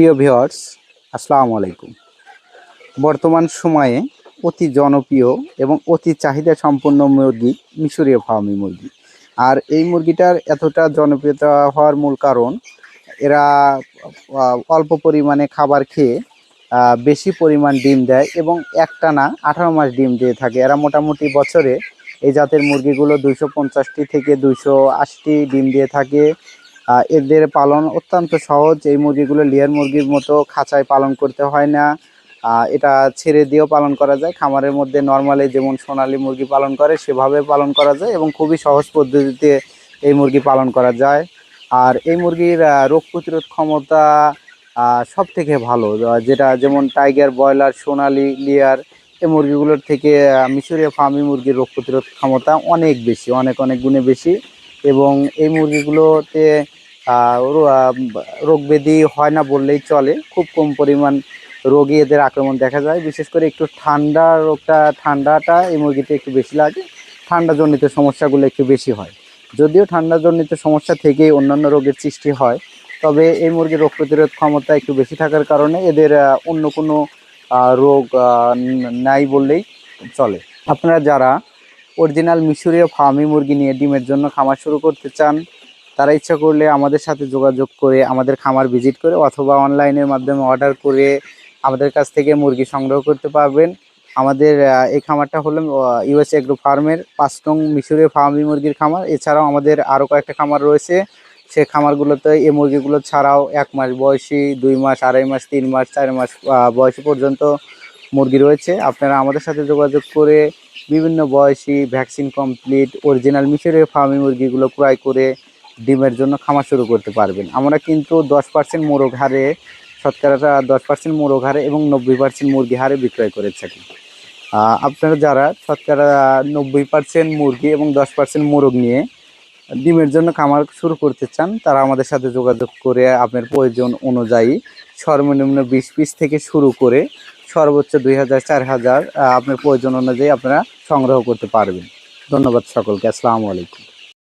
প্রিয় ভিউয়ার্স, আসসালামু আলাইকুম। বর্তমান সময়ে অতি জনপ্রিয় এবং অতি চাহিদা সম্পন্ন মুরগি মিশরীয় ফার্মি মুরগি। আর এই মুরগিটার এতটা জনপ্রিয়তা হওয়ার মূল কারণ, এরা অল্প পরিমাণে খাবার খেয়ে বেশি পরিমাণ ডিম দেয় এবং একটানা আঠারো মাস ডিম দিয়ে থাকে। এরা মোটামুটি বছরে এই জাতের মুরগিগুলো দুইশো পঞ্চাশটি থেকে দুইশো আশিটি ডিম দিয়ে থাকে। এদের পালন অত্যন্ত সহজ। এই মুরগিগুলো লেয়ার মুরগির মতো খাঁচায় পালন করতে হয় না। এটা ছেড়ে দিয়েও পালন করা যায়। খামারের মধ্যে নর্মালি যেমন সোনালি মুরগি পালন করে, সেভাবে পালন করা যায় এবং খুবই সহজ পদ্ধতিতে এই মুরগি পালন করা যায়। আর এই মুরগির রোগ প্রতিরোধ ক্ষমতা সব থেকে ভালো। যেটা যেমন টাইগার ব্রয়লার সোনালি, লিয়ার, এই মুরগিগুলোর থেকে মিশরীয় ফার্মি মুরগির রোগ প্রতিরোধ ক্ষমতা অনেক বেশি, অনেক অনেক গুণে বেশি। এবং এই মুরগিগুলোতে রোগ ব্যাধি হয় না বললেই চলে। খুব কম পরিমাণ রোগী এদের আক্রমণ দেখা যায়। বিশেষ করে একটু ঠান্ডা রোগটা, ঠান্ডাটা এই মুরগিতে একটু বেশি লাগে। ঠান্ডাজনিত সমস্যাগুলো একটু বেশি হয়। যদিও ঠান্ডাজনিত সমস্যা থেকেই অন্যান্য রোগের সৃষ্টি হয়, তবে এই মুরগির রোগ প্রতিরোধ ক্ষমতা একটু বেশি থাকার কারণে এদের অন্য কোনো রোগ নাই বললেই চলে। আপনারা যারা অরিজিনাল মিশরীয় ফার্মি মুরগি নিয়ে ডিমের জন্য খামার শুরু করতে চান তারা ইচ্ছা করলে আমাদের সাথে যোগাযোগ করে, আমাদের খামার ভিজিট করে অথবা অনলাইনের মাধ্যমে অর্ডার করে আমাদের কাছ থেকে মুরগি সংগ্রহ করতে পারবেন। আমাদের এই খামারটা হলো ইউএস এগ্রো ফার্মের পাঁচ নং মিশরীয় ফার্মি মুরগির খামার। এছাড়াও আমাদের আরও কয়েকটা খামার রয়েছে। সে খামারগুলোতে এই মুরগিগুলো ছাড়াও এক মাস বয়সী, দুই মাস, আড়াই মাস, তিন মাস, চার মাস বয়সী পর্যন্ত মুরগি রয়েছে। আপনারা আমাদের সাথে যোগাযোগ করে বিভিন্ন বয়সী ভ্যাকসিন কমপ্লিট অরিজিনাল মিশরীয় ফার্মি মুরগিগুলো ক্রয় করে ডিমের জন্য খামার শুরু করতে পারবেন। আমরা কিন্তু দশ পার্সেন্ট মোরগ হারে, শতকরাটা দশ পার্সেন্ট মোরগ হারে এবং নব্বই পার্সেন্ট মুরগি হারে বিক্রয় করে থাকি। আপনারা যারা শতকরা নব্বই পার্সেন্ট মুরগি এবং দশ পার্সেন্ট মোরগ নিয়ে ডিমের জন্য খামার শুরু করতে চান, তারা আমাদের সাথে যোগাযোগ করে আপনার প্রয়োজন অনুযায়ী সর্বনিম্ন বিশ পিস থেকে শুরু করে সর্বোচ্চ দুই হাজার, চার হাজার আপনার প্রয়োজন অনুযায়ী আপনারা সংগ্রহ করতে পারবেন। ধন্যবাদ সকলকে। আসসালামু আলাইকুম।